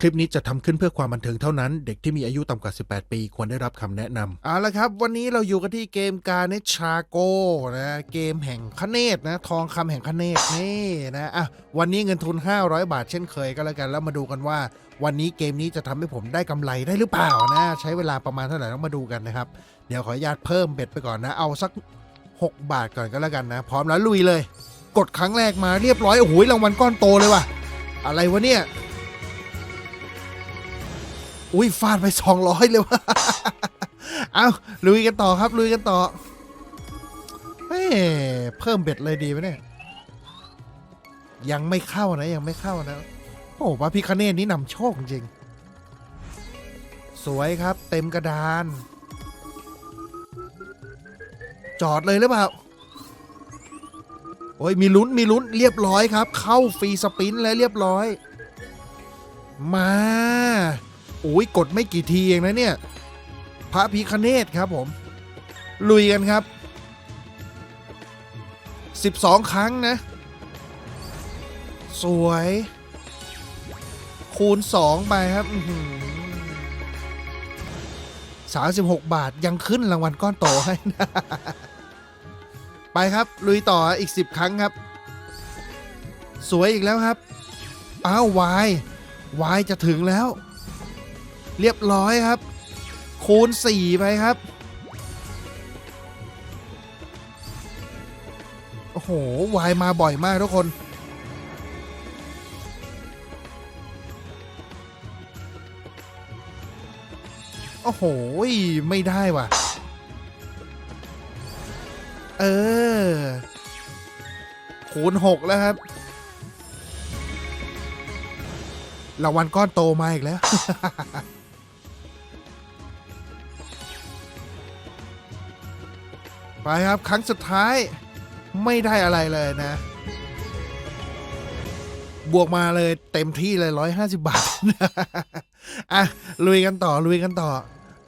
คลิปนี้จะทำขึ้นเพื่อความบันเทิงเท่านั้น เด็กที่มีอายุต่ำกว่า 18 ปีควรได้รับคำแนะนำเอาละครับ วันนี้เราอยู่กันที่เกมการเนชาโกนะเกมแห่งคเนตนะ ทองคำแห่งคเนตนี่นะอะวันนี้เงินทุน 500 บาทเช่นเคยก็แล้วกัน แล้วมาดูกันว่า วันนี้เกมนี้จะทำให้ผมได้กำไรได้หรือเปล่านะ ใช้เวลาประมาณเท่าไหร่ต้องมาดูกันนะครับเดี๋ยวขออนุญาตเพิ่มเบ็ดไปก่อนนะ เอาสัก 6 บาทก่อนก็แล้วกันนะ พร้อมแล้วลุยเลย กดครั้งแรกมาเรียบร้อยโอ้โหรางวัลก้อนโตเลยว่ะอะไรวะเนี่ย อุ้ยฟาดไปสองร้อยเลยวะเอาลุยกันต่อครับลุยกันต่อเฮ้เพิ่มเบ็ดเลยดีไหมเนี่ยยังไม่เข้านะยังไม่เข้านะโอ้พระพิคเนตนี้นำโชคจริง สวยครับ เต็มกระดาน จอดเลยหรือเปล่าโอ้ยมีลุ้นมีลุ้นเรียบร้อยครับ เข้าฟรีสปินแล้วเรียบร้อย มา อ้ยกดไม่กี่ทีเองนะเนี่ย พระพิคเนตครับผม ลุยกันครับ 12 ครั้งนะ สวย คูณ 2 ไปครับสามสิบหกบาทยังขึ้นรางวัลก้อนโตให้นะไปครับ ลุยต่ออีก 10 ครั้งครับ สวยอีกแล้วครับ อ้าววายวายจะถึงแล้ว เรียบร้อยครับ คูณ 4 ไปครับ โอ้โห วายมาบ่อยมากทุกคน โอ้โห ไม่ได้ว่ะ เออ คูณ 6 แล้วครับรางวัลก้อนโตมาอีกแล้ว ไปครับครั้งสุดท้ายไม่ได้อะไรเลยนะ บวกมาเลยเต็มที่เลย150บาท อะ ลุยกันต่อ ลุยกันต่อ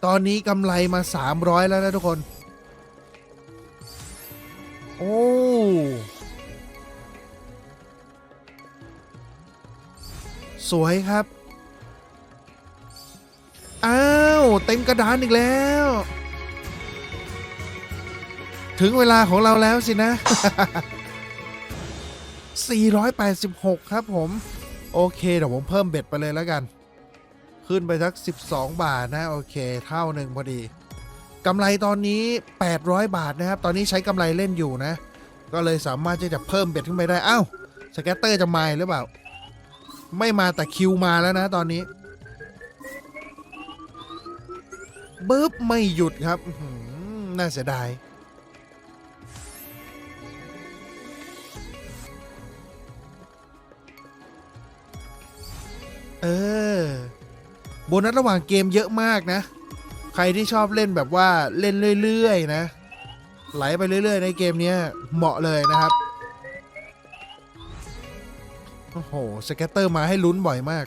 ตอนนี้กำไรมา300แล้วนะทุกคน โอ้สวยครับ อ้าว เต็มกระดานอีกแล้ว ถึงเวลาของเราแล้วสินะ 486 ครับผม โอเค เดี๋ยวผมเพิ่มเบ็ดไปเลยแล้วกัน ขึ้นไปสัก 12 บาทนะ โอเค เท่าหนึ่งพอดีกำไรตอนนี้ 800 บาทนะครับ ตอนนี้ใช้กำไรเล่นอยู่นะ ก็เลยสามารถที่จะเพิ่มเบ็ดขึ้นไปได้ อ้าว สแกตเตอร์จะมาหรือเปล่า ไม่มาแต่คิวมาแล้วนะ ตอนนี้บึ๊บไม่หยุดครับน่าเสียดาย เออ โบนัสระหว่างเกมเยอะมากนะ ใครที่ชอบเล่นแบบว่าเล่นเรื่อยๆนะ ไหลไปเรื่อย ๆ ในเกมนี้เหมาะเลยนะครับ โอ้โหสแกตเตอร์มาให้ลุ้นบ่อยมาก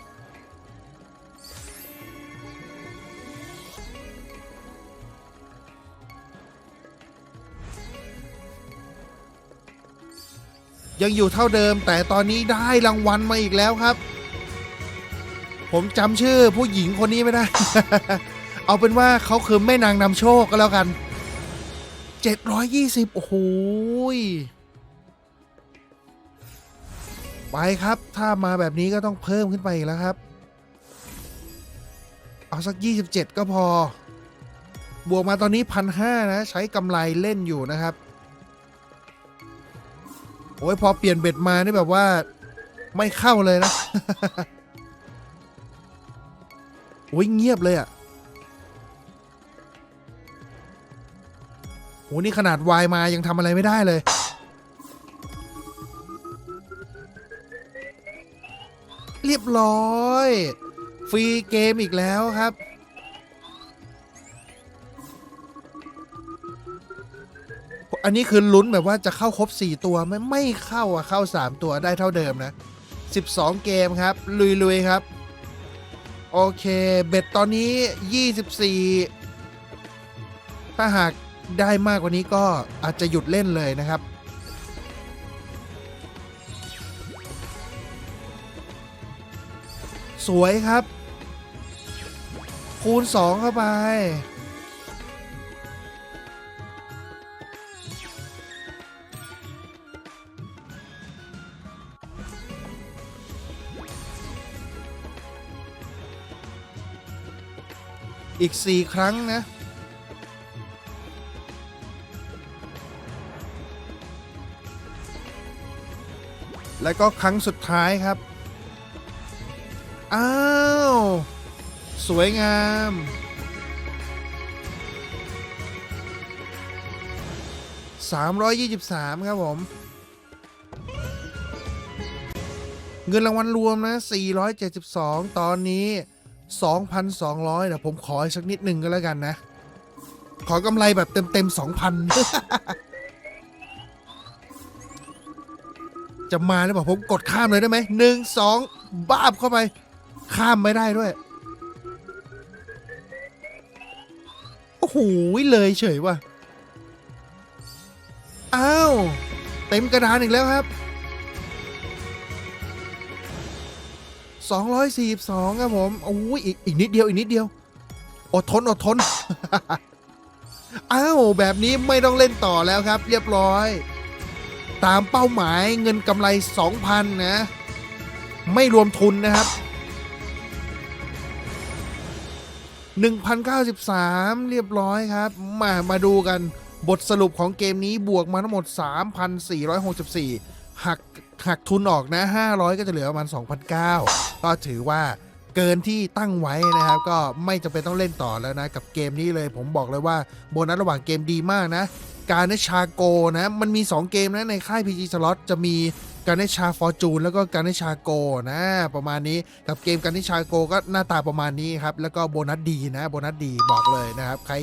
ยังอยู่เท่าเดิมแต่ตอนนี้ได้รางวัลมาอีกแล้วครับ ผมจำชื่อผู้หญิงคนนี้ไม่ได้ เอาเป็นว่าเขาคือแม่นางนำโชคก็แล้วกัน 720 โอ้โหไปครับ ถ้ามาแบบนี้ก็ต้องเพิ่มขึ้นไปอีกแล้วครับ เอาสัก 27 ก็พอ บวกมาตอนนี้พันห้านะ ใช้กำไรเล่นอยู่นะครับ โอ้ยพอเปลี่ยนเบ็ดมานี่แบบว่าไม่เข้าเลยนะ โอ้ยเงียบเลยอะ่ะโอ้นี่ขนาดวายมายังทำอะไรไม่ได้เลย เรียบร้อย ฟรีเกมอีกแล้วครับ อันนี้คือลุ้นแบบว่าจะเข้าครบ 4 ตัวไม่ไม่เข้าอะเข้า 3 ตัวได้เท่าเดิมนะ 12 เกมครับ ลุยๆครับ โอเค เบ็ดตอนนี้ 24 ถ้าหากได้มากกว่านี้ก็อาจจะหยุดเล่นเลยนะครับ สวยครับ คูณ 2 เข้าไป อีก 4 ครั้งนะ แล้วก็ครั้งสุดท้ายครับ อ้าว สวยงาม 323 ครับผม เงินรางวัลรวมนะ 472 ตอนนี้ 2,200เดี๋ยวผมขออีกสักนิดหนึ่งก็แล้วกันนะ ขอกำไรแบบเต็มๆ2,000 จะมาหรือเปล่าผมกดข้ามเลยได้ไหมหนึ่งสองบ้าบเข้าไป ข้ามไม่ได้ด้วย โอ้โหเลยเฉยว่ะ อ้าว เต็มกระดานอีกแล้วครับ 242ครับผมโอ้ยอีกอีกนิดเดียวอีกนิดเดียว อดทนอดทน อ้าวแบบนี้ไม่ต้องเล่นต่อแล้วครับ เรียบร้อย ตามเป้าหมายเงินกำไร 2,000 นะ ไม่รวมทุนนะครับ 1,093 เรียบร้อยครับ มามาดูกันบทสรุปของเกมนี้บวกมาทั้งหมด 3,464 หัก หักทุนออกนะ 500 ก็จะเหลือประมาณ 2,009 ก็ถือว่าเกินที่ตั้งไว้นะครับ ก็ไม่จำเป็นต้องเล่นต่อแล้วนะ กับเกมนี้เลยผมบอกเลยว่าโบนัสระหว่างเกมดีมากนะ การเนชาโกนะ มันมี 2 เกมนะในค่าย PG Slot จะมี การนิชาฟอร์จูนแล้วก็การนิชาโกนะประมาณนี้กับเกมการนิชาโกก็หน้าตาประมาณนี้ครับแล้วก็โบนัสดีนะโบนัสดีบอกเลยนะครับใคร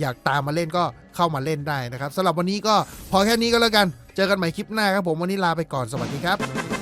อยากตามมาเล่นก็เข้ามาเล่นได้นะครับสำหรับวันนี้ก็พอแค่นี้ก็แล้วกัน เจอกันใหม่คลิปหน้าครับผมวันนี้ลาไปก่อนสวัสดีครับ